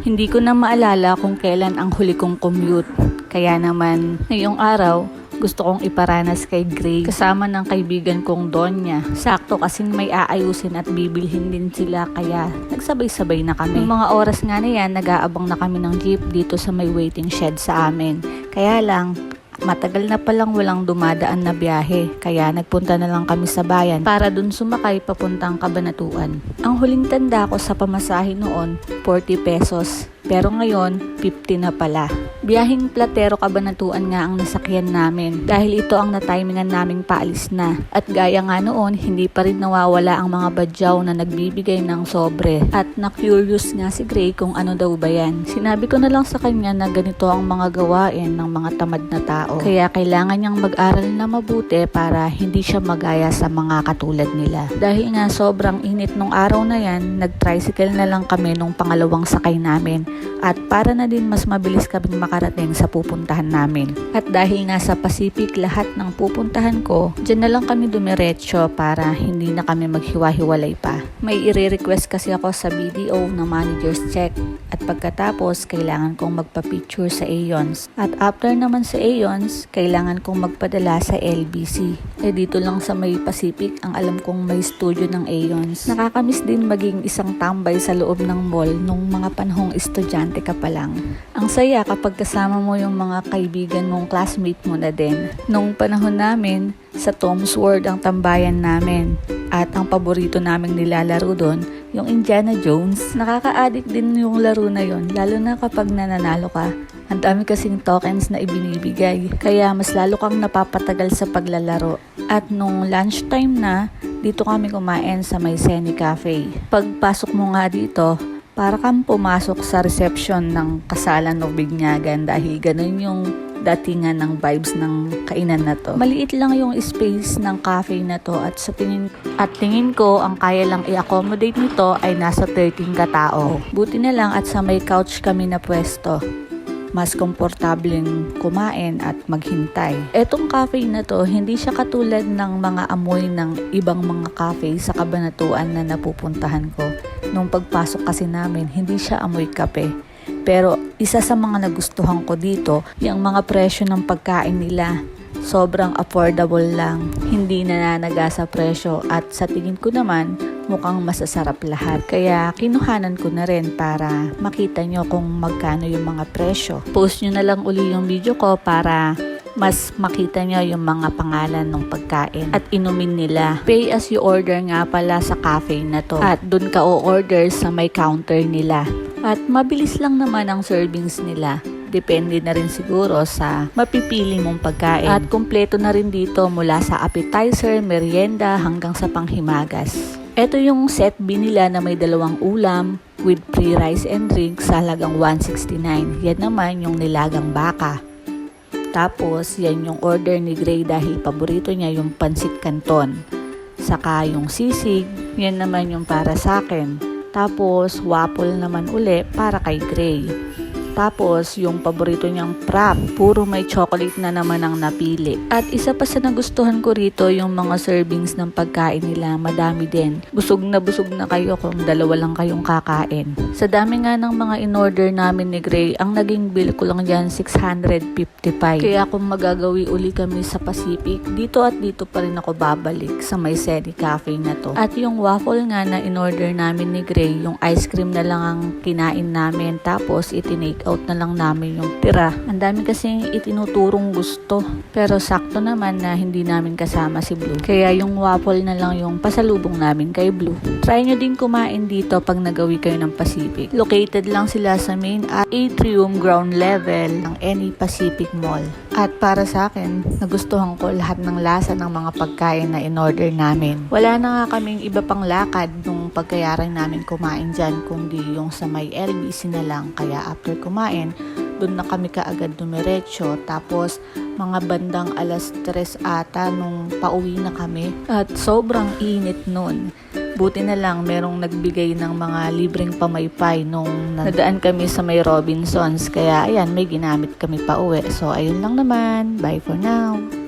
Hindi ko na maalala kung kailan ang huli kong commute. Kaya naman, ngayong araw, gusto kong iparanas kay Gray kasama ng kaibigan kong Donya. Sakto kasing may aayusin at bibilhin din sila kaya nagsabay-sabay na kami. Yung mga oras nga na yan, nag-aabang na kami ng jeep dito sa may waiting shed sa amin. Kaya lang, matagal na palang walang dumadaan na biyahe kaya nagpunta na lang kami sa bayan para dun sumakay papuntang Kabanatuan. Ang huling tanda ko sa pamasahe noon, 40 pesos. Pero ngayon, 50 na pala. Biyahing Platero Kabanatuan nga ang nasakyan namin dahil ito ang natimingan naming paalis na. At gaya nga noon, hindi pa rin nawawala ang mga badyaw na nagbibigay ng sobre. At na-curious nga si Gray kung ano daw ba yan. Sinabi ko na lang sa kanya na ganito ang mga gawain ng mga tamad na tao. Kaya kailangan niyang mag-aral na mabuti para hindi siya magaya sa mga katulad nila. Dahil nga sobrang init nung araw na yan, nag-tricycle na lang kami nung pangalawang sakay namin at para na din mas mabilis kaming makarating sa pupuntahan namin. At dahil nga sa Pacific lahat ng pupuntahan ko, dyan na lang kami dumiretso para hindi na kami maghiwa-hiwalay pa. May i-request kasi ako sa BDO na manager's check at pagkatapos kailangan kong magpa-picture sa Aeons. At after naman sa Aeons, kailangan kong magpadala sa LBC. Eh dito lang sa may Pacific ang alam kong may studio ng Aeons. Nakakamiss din maging isang tambay sa loob ng mall nung mga panahong estudyante ka pa lang. Ang saya kapag kasama mo yung mga kaibigan mong classmate mo na din. Nung panahon namin, sa Tom's World ang tambayan namin. At ang paborito naming nilalaro doon, yung Indiana Jones. Nakaka-addict din yung laro na yon lalo na kapag nananalo ka. Ang dami kasing tokens na ibinibigay. Kaya mas lalo kang napapatagal sa paglalaro. At nung lunchtime na, dito kami kumain sa may Seni Cafe. Pagpasok mo nga dito, para kang pumasok sa reception ng kasalan o binyagan dahil ganun yung datingan ng vibes ng kainan na to. Maliit lang yung space ng cafe na to at sa tingin at tingin ko ang kaya lang i-accommodate nito ay nasa 13 katao. Buti na lang at sa may couch kami na pwesto mas komportableng kumain at maghintay. Etong cafe na to, hindi siya katulad ng mga amoy ng ibang mga cafe sa kabanatuan na napupuntahan ko. Nung pagpasok kasi namin, hindi siya amoy kape. Pero isa sa mga nagustuhan ko dito, yung mga presyo ng pagkain nila. Sobrang affordable lang, hindi nananaga sa presyo at sa tingin ko naman, mukhang masasarap lahat. Kaya kinuhanan ko na rin para makita nyo kung magkano yung mga presyo. Post nyo na lang uli yung video ko para mas makita nyo yung mga pangalan ng pagkain at inumin nila. Pay as you order nga pala sa cafe na to. At dun ka o-order sa may counter nila. At mabilis lang naman ang servings nila. Depende na rin siguro sa mapipili mong pagkain. At kumpleto na rin dito mula sa appetizer, merienda hanggang sa panghimagas. Ito yung set B nila na may dalawang ulam with free rice and drink sa halagang 169. Yan naman yung nilagang baka. Tapos, yan yung order ni Gray dahil paborito niya yung pansit canton. Saka yung sisig, yan naman yung para sa akin. Tapos, waffle naman uli para kay Gray. Tapos, yung paborito niyang prop, puro may chocolate na naman ang napili. At isa pa sa nagustuhan ko rito, yung mga servings ng pagkain nila, madami din. Busog na busog na kayo kung dalawa lang kayong kakain. Sa dami nga ng mga in-order namin ni Gray, ang naging bill ko lang dyan, 655. Kaya kung magagawi uli kami sa Pacific, dito at dito pa rin ako babalik sa may Sedi Cafe na to. At yung waffle nga na in-order namin ni Gray, yung ice cream na lang ang kinain namin. Tapos, itinake out na lang namin yung tira. Ang dami kasing itinuturong gusto. Pero sakto naman na hindi namin kasama si Blue. Kaya yung waffle na lang yung pasalubong namin kay Blue. Try nyo din kumain dito pag nagawi kayo ng Pacific. Located lang sila sa main atrium ground level ng Any Pacific Mall. At para sa akin, nagustuhan ko lahat ng lasa ng mga pagkain na in-order namin. Wala na nga kaming iba pang lakad nung pagkayaran namin kumain dyan, kundi yung sa may LBC na lang. Kaya after kumain, doon na kami kaagad dumiretso. Tapos, mga bandang alas 3 ata nung pauwi na kami. At sobrang init noon. Buti na lang merong nagbigay ng mga libreng pamaypay nung nadaan kami sa may Robinsons. Kaya ayan, may ginamit kami pa uwi. So ayun lang naman. Bye for now.